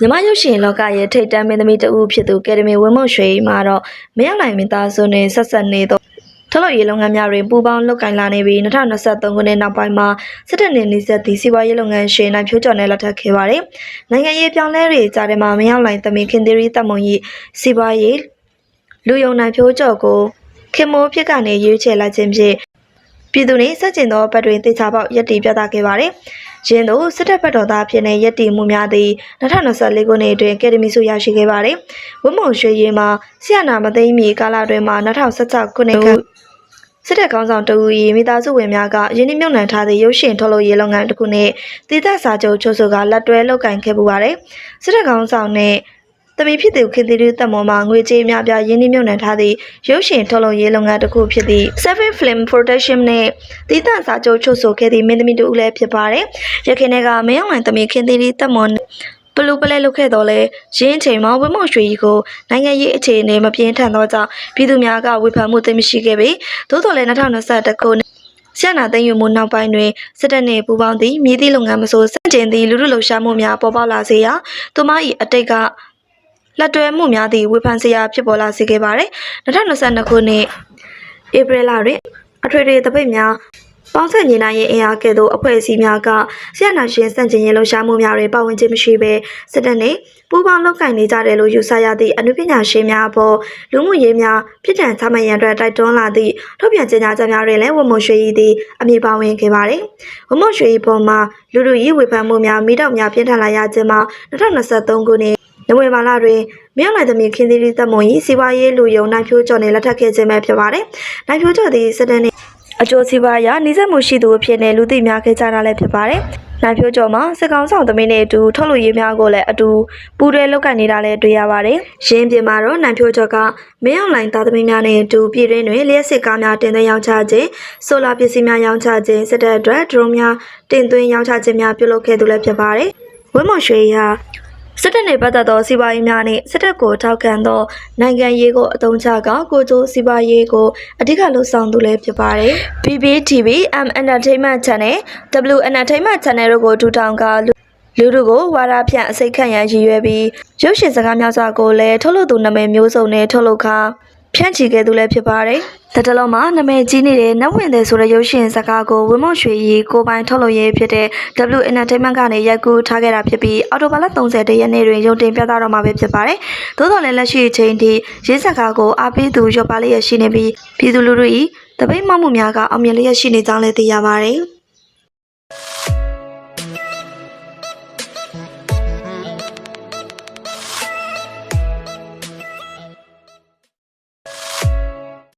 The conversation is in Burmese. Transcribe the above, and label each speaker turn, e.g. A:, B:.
A: မြမရုပ်ရှင်လောကရဲ့ထိတ်တန့်မင်းသမီးတဦးဖြစ်သူကယ်ဒမီဝင်းမုံရွှေမှာတော့မရောက်နိုင်မိသားစုနဲ့ဆက်ဆက်နေသောထုတ်လုပ်ရေးလုပ်ငန်းများတွင်ပူးပေါင်းလုပ်ကိုင်လာနေပြီး2023ခုနှစ်နောက်ပိုင်းမှာစစ်တပ်နဲ့နှိစက်သည့်စီးပွားရေးလုပ်ငန်းရှင်နိုင်ဖြိုးကျော်နဲ့လက်ထပ်ခဲ့ပါတယ်။နိုင်ငံရေးပြောင်းလဲတွေကြားထဲမှာမရောက်နိုင်သမီးခင်သီရီတပ်မုံကြီးစီးပွားရေးလူယုံနိုင်ဖြိုးကျော်ကိုခင်မိုးဖြစ်ကနေရွေးချယ်လိုက်ခြင်းဖြင့် ပြည်သူနေစက်ကျင်သောဘက်တွင်တေချာပေါက်ရက်တီပြသခဲ့ပါတယ်။ရင်းတို့စစ်တပ်ဘက်တော်သားဖြစ်တဲ့ရက်တီမှုများသည်2024ခုနှစ်အတွင်းကယ်ဒမီဆုရရှိခဲ့ပါတယ်။ဝတ်မုံရွှေရင်မှာဆီယနာမသိမ်းမီကာလအတွင်းမှာ2016ခုနှစ်ကစစ်တပ်ကောင်းဆောင်တဦး၏မိသားစုဝင်များကယင်းနှမြုံနှံထားသည့်ရုပ်ရှင်ထုတ်လုပ်ရေးလုပ်ငန်းတစ်ခုနှင့်တည်သက်စာချုပ်ချုပ်ဆိုကလက်တွဲလုပ်ကိုင်ခဲ့ပူပါတယ်။စစ်တပ်ကောင်းဆောင်နှင့် တမီဖြစ်သူခင်သီရီတက်မော်မှာငွေကြေးများပြားရင်းနှီးမြှုပ်နှံထားသည့်ရုပ်ရှင်ထုတ်လုပ်ရေးလုပ်ငန်းတစ်ခုဖြစ်သည့် Seven Film Production နဲ့တည်တံ့စာချုပ်ချုပ်ဆိုခဲ့သည့်မင်းသမီးတို့လည်းဖြစ်ပါတယ်။ရခိုင်နယ်ကမင်းအောင်လှိုင်တမီခင်သီရီတက်မော်နဲ့ဘလူးပလဲလုပ်ခဲ့တော့လဲရင်းချိန်မှာဝင်းမော်ရွှေကြီးကိုနိုင်ငံရေးအခြေအနေမပြင်းထန်သောကြောင့်ပြည်သူများကဝေဖန်မှုသိမ်းမရှိခဲ့ပေသို့တော်လည်း2021ခုနှစ်ဆရာနာသိမ်းယူမှုနောက်ပိုင်းတွင်စစ်တပ်နှင့်ပူးပေါင်းသည့်မြေသည့်လုပ်ငန်းမဆိုစန့်ကျင်သည့်လူလူလှုပ်ရှားမှုများပေါ်ပေါက်လာစေရာသူမ၏အတိတ်က လက်တွဲမှုများသည့်ဝေဖန်စရာဖြစ်ပေါ်လာစေခဲ့ပါသည်2022ခုနှစ်ဧပြီလတွင်အထွေထွေတပိတ်များပေါင်းဆက်ညီနိုင်ရေးအင်အားကဲ့သို့အဖွဲ့အစည်းများကဆရာနာရှင်စန့်ကျင်ရေးလှုပ်ရှားမှုများတွင်ပါဝင်ခြင်းမရှိဘဲစစ်တပ်နှင့်ပူးပေါင်းလုပ်ကိုင်နေကြတယ်လို့ယူဆရသည့်အနုပညာရှင်များအပေါ်လူမှုရေးများပြည်ထန်ချမှတ်ရန်အတွက်တိုက်တွန်းလာသည့်ထုတ်ပြန်ကြေညာချက်များတွင်လည်းဝမွန်ရွှေရည်သည်အမည်ပါဝင်ခဲ့ပါသည်ဝမွန်ရွှေရည်ပေါ်မှာလူလူရေးဝေဖန်မှုများမိတော့များပြင်းထန်လာရခြင်းမှာ2023ခုနှစ် နိုဝင်ဘာလတွင်မြောက်လိုက်သမီးခင်းသီးရီသက်မွန်၏စီးပွားရေးလူယုံနိုင်ဖြိုးကျော်နှင့်လက်ထပ်ခဲ့ခြင်းပဲဖြစ်ပါတယ်။နိုင်ဖြိုးကျော်သည်စစ်တပ်နှင့်အကျိုးစီးပွားရာနှိစက်မှုရှိသူအဖြစ်နဲ့လူသိများခဲ့ကြတာလည်းဖြစ်ပါတယ်။နိုင်ဖြိုးကျော်မှာစစ်ကောင်ဆောင်သမီးနဲ့အတူထုတ်လို့ရေးများကိုလည်းအတူပူးတွဲလုပ်ကိုင်နေတာလည်းတွေ့ရပါတယ်။ရင်းပြင်မှာတော့နိုင်ဖြိုးကျော်ကမင်းအောင်လိုင်းသားသမီးများနဲ့အတူပြည်တွင်းတွင်လျှက်စစ်ကားများတင်သွင်းရောင်းချခြင်းဆိုလာပစ္စည်းများရောင်းချခြင်းစစ်တပ်အတွက်ဒရုန်းများတင်သွင်းရောင်းချခြင်းများပြုလုပ်ခဲ့သူလည်းဖြစ်ပါတယ်။ဝင်းမော်ရွှေရာ စစ်တပ်နှင့်ပတ်သက်သောစီးပွားရေးများနှင့်စစ်တပ်ကိုထောက်ခံသောနိုင်ငံရေးကိုအသုံးချကကိုကျိုးစီးပွားရေးကိုအဓိကလှုပ်ဆောင်သူလည်းဖြစ်ပါတယ်။ PPTV M Entertainment Channel W Entertainment Channel တို့ကိုထူထောင်ကလူလူတို့ကိုဝါဒဖြန့်အစိတ်ခန့်ရန်ရည်ရွယ်ပြီးရုပ်ရှင်စကားများစွာကိုလည်းထုတ်လုပ်သူနာမည်မျိုးစုံနဲ့ထုတ်လုပ်ခါ ဖြန့်ချီခဲ့သူလည်းဖြစ်ပါတယ်။တတလုံးမှာနာမည်ကြီးနေတဲ့နတ်ဝင်တဲ့ဆိုတဲ့ရုပ်ရှင်စကားကိုဝင်းမွန်ရွှေရီကိုပိုင်ထုတ်လုပ်ရေးဖြစ်တဲ့ W Entertainment ကနေရိုက်ကူးထားခဲ့တာဖြစ်ပြီးအော်တိုဘာလ30ရက်နေ့တွင်ရုံတင်ပြသတော့မှာပဲဖြစ်ပါတယ်။သို့တော်လည်းလက်ရှိအချိန်ထိရေးစကားကိုအားပေးသူရုပ်ပါလျက်ရှိနေပြီးပြည်သူလူထု၏တပိတ်မှမှုများကအောင်မြင်လျက်ရှိနေကြောင်းလည်းသိရပါတယ်။